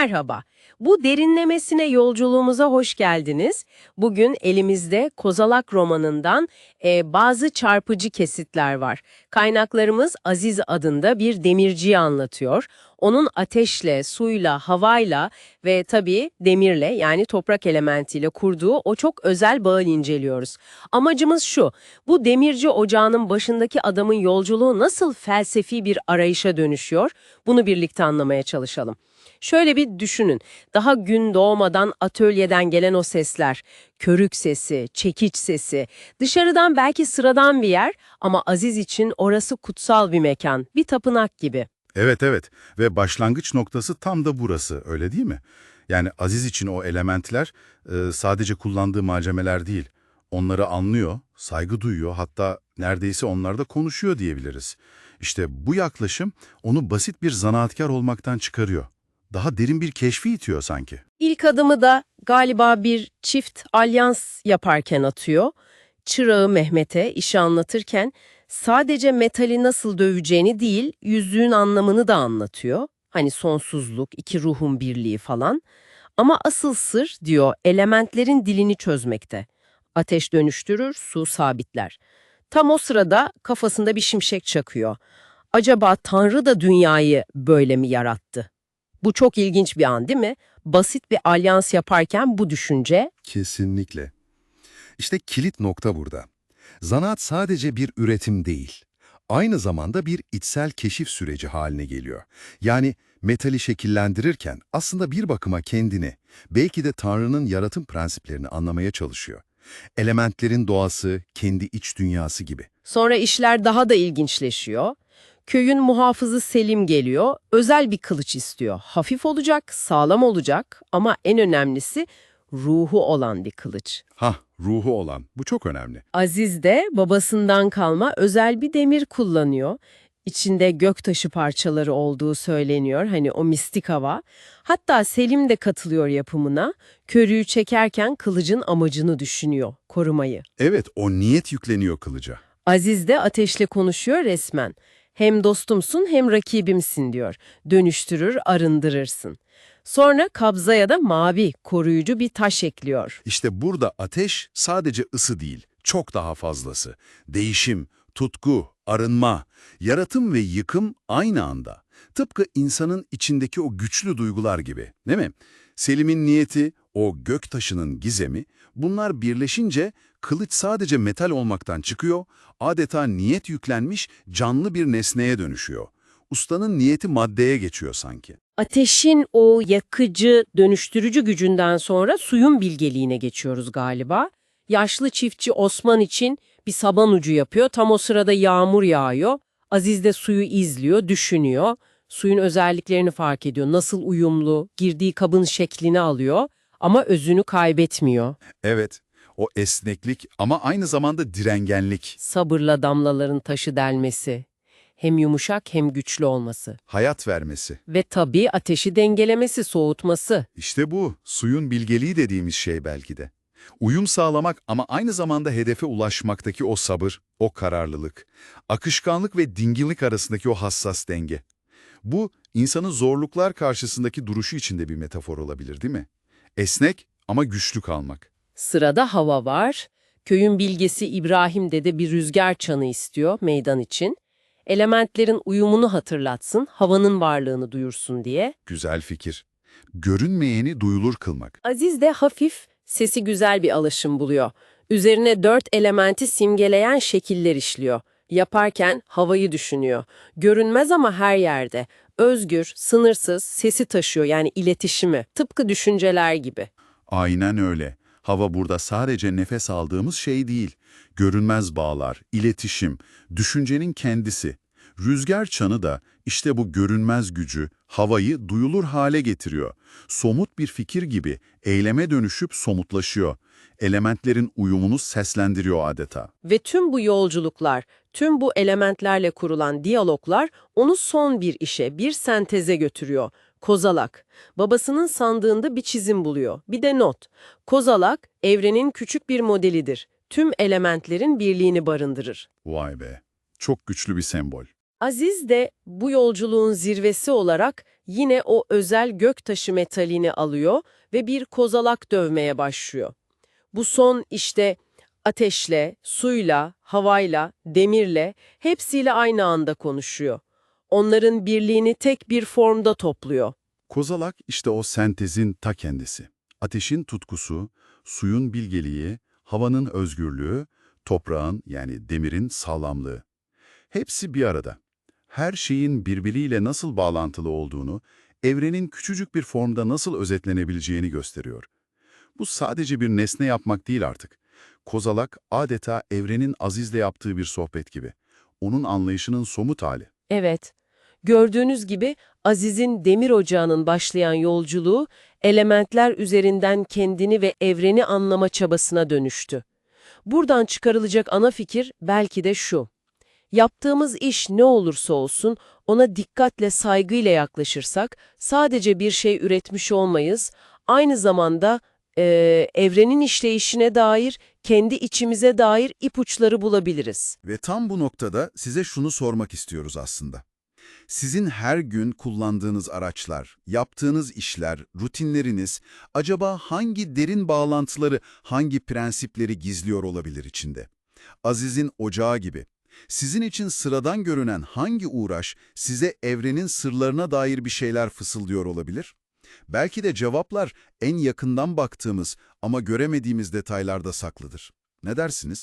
Merhaba. Bu derinlemesine yolculuğumuza hoş geldiniz. Bugün elimizde Kozalak romanından e, bazı çarpıcı kesitler var. Kaynaklarımız Aziz adında bir demirciyi anlatıyor. Onun ateşle, suyla, havayla ve tabii demirle yani toprak elementiyle kurduğu o çok özel bağı inceliyoruz. Amacımız şu, bu demirci ocağının başındaki adamın yolculuğu nasıl felsefi bir arayışa dönüşüyor? Bunu birlikte anlamaya çalışalım. Şöyle bir düşünün. Daha gün doğmadan atölyeden gelen o sesler, körük sesi, çekiç sesi, dışarıdan belki sıradan bir yer ama Aziz için orası kutsal bir mekan, bir tapınak gibi. Evet evet ve başlangıç noktası tam da burası öyle değil mi? Yani Aziz için o elementler e, sadece kullandığı malzemeler değil. Onları anlıyor, saygı duyuyor hatta neredeyse onlarda konuşuyor diyebiliriz. İşte bu yaklaşım onu basit bir zanaatkar olmaktan çıkarıyor. Daha derin bir keşfi itiyor sanki. İlk adımı da galiba bir çift alyans yaparken atıyor. Çırağı Mehmet'e işi anlatırken sadece metali nasıl döveceğini değil, yüzüğün anlamını da anlatıyor. Hani sonsuzluk, iki ruhun birliği falan. Ama asıl sır diyor elementlerin dilini çözmekte. Ateş dönüştürür, su sabitler. Tam o sırada kafasında bir şimşek çakıyor. Acaba Tanrı da dünyayı böyle mi yarattı? Bu çok ilginç bir an değil mi? Basit bir alyans yaparken bu düşünce Kesinlikle. İşte kilit nokta burada. Zanaat sadece bir üretim değil. Aynı zamanda bir içsel keşif süreci haline geliyor. Yani metali şekillendirirken aslında bir bakıma kendini, belki de Tanrı'nın yaratım prensiplerini anlamaya çalışıyor. Elementlerin doğası, kendi iç dünyası gibi. sonra işler daha da ilginçleşiyor. Köyün muhafızı Selim geliyor, özel bir kılıç istiyor. Hafif olacak, sağlam olacak ama en önemlisi ruhu olan bir kılıç. Hah, ruhu olan. Bu çok önemli. Aziz de babasından kalma özel bir demir kullanıyor. İçinde göktaşı parçaları olduğu söyleniyor. Hani o mistik hava. Hatta Selim de katılıyor yapımına. Körüğü çekerken kılıcın amacını düşünüyor, korumayı. Evet, o niyet yükleniyor kılıca. Aziz de ateşle konuşuyor resmen. Hem dostumsun hem rakibimsin diyor. Dönüştürür, arındırırsın. Sonra kabzaya da mavi, koruyucu bir taş ekliyor. İşte burada ateş sadece ısı değil, çok daha fazlası. Değişim, tutku, arınma, yaratım ve yıkım aynı anda. Tıpkı insanın içindeki o güçlü duygular gibi, değil mi? Selim'in niyeti, o gök taşının gizemi, bunlar birleşince kılıç sadece metal olmaktan çıkıyor, adeta niyet yüklenmiş canlı bir nesneye dönüşüyor. Ustanın niyeti maddeye geçiyor sanki. Ateşin o yakıcı, dönüştürücü gücünden sonra suyun bilgeliğine geçiyoruz galiba. Yaşlı çiftçi Osman için bir saban ucu yapıyor. Tam o sırada yağmur yağıyor. Aziz de suyu izliyor, düşünüyor. Suyun özelliklerini fark ediyor. Nasıl uyumlu, girdiği kabın şeklini alıyor ama özünü kaybetmiyor. Evet, o esneklik ama aynı zamanda direngenlik, Sabırla damlaların taşı delmesi. Hem yumuşak hem güçlü olması. hayat vermesi. Ve tabii ateşi dengelemesi, soğutması. İşte bu, suyun bilgeliği dediğimiz şey belki de. Uyum sağlamak ama aynı zamanda hedefe ulaşmaktaki o sabır, o kararlılık, akışkanlık ve dinginlik arasındaki o hassas denge. Bu, insanın zorluklar karşısındaki duruşu içinde bir metafor olabilir değil mi? Esnek ama güçlü kalmak. Sırada hava var. Köyün bilgesi İbrahim dede bir rüzgar çanı istiyor meydan için. Elementlerin uyumunu hatırlatsın, havanın varlığını duyursun diye. Güzel fikir. Görünmeyeni duyulur kılmak. Aziz de hafif, sesi güzel bir alışım buluyor. Üzerine dört elementi simgeleyen şekiller işliyor. Yaparken havayı düşünüyor. Görünmez ama her yerde. Özgür, sınırsız, sesi taşıyor yani iletişimi. Tıpkı düşünceler gibi. Aynen öyle. Hava burada sadece nefes aldığımız şey değil. Görünmez bağlar, iletişim, düşüncenin kendisi. Rüzgar çanı da işte bu görünmez gücü, havayı duyulur hale getiriyor. Somut bir fikir gibi eyleme dönüşüp somutlaşıyor. Elementlerin uyumunu seslendiriyor adeta. Ve tüm bu yolculuklar, tüm bu elementlerle kurulan diyaloglar onu son bir işe, bir senteze götürüyor. Kozalak, babasının sandığında bir çizim buluyor. Bir de not. Kozalak, evrenin küçük bir modelidir. Tüm elementlerin birliğini barındırır. Vay be, çok güçlü bir sembol. Aziz de bu yolculuğun zirvesi olarak yine o özel göktaşı metalini alıyor ve bir kozalak dövmeye başlıyor. Bu son işte ateşle, suyla, havayla, demirle hepsiyle aynı anda konuşuyor. Onların birliğini tek bir formda topluyor. Kozalak işte o sentezin ta kendisi. Ateşin tutkusu, suyun bilgeliği, havanın özgürlüğü, toprağın yani demirin sağlamlığı. Hepsi bir arada. Her şeyin birbiriyle nasıl bağlantılı olduğunu, evrenin küçücük bir formda nasıl özetlenebileceğini gösteriyor. Bu sadece bir nesne yapmak değil artık. Kozalak adeta evrenin Aziz'le yaptığı bir sohbet gibi. Onun anlayışının somut hali. Evet, gördüğünüz gibi Aziz'in demir ocağının başlayan yolculuğu elementler üzerinden kendini ve evreni anlama çabasına dönüştü. Buradan çıkarılacak ana fikir belki de şu. Yaptığımız iş ne olursa olsun ona dikkatle saygıyla yaklaşırsak sadece bir şey üretmiş olmayız, aynı zamanda eee, evrenin işleyişine dair, kendi içimize dair ipuçları bulabiliriz. Ve tam bu noktada size şunu sormak istiyoruz aslında. Sizin her gün kullandığınız araçlar, yaptığınız işler, rutinleriniz acaba hangi derin bağlantıları, hangi prensipleri gizliyor olabilir içinde? Aziz'in ocağı gibi. Sizin için sıradan görünen hangi uğraş size evrenin sırlarına dair bir şeyler fısıldıyor olabilir? Belki de cevaplar en yakından baktığımız ama göremediğimiz detaylarda saklıdır. Ne dersiniz?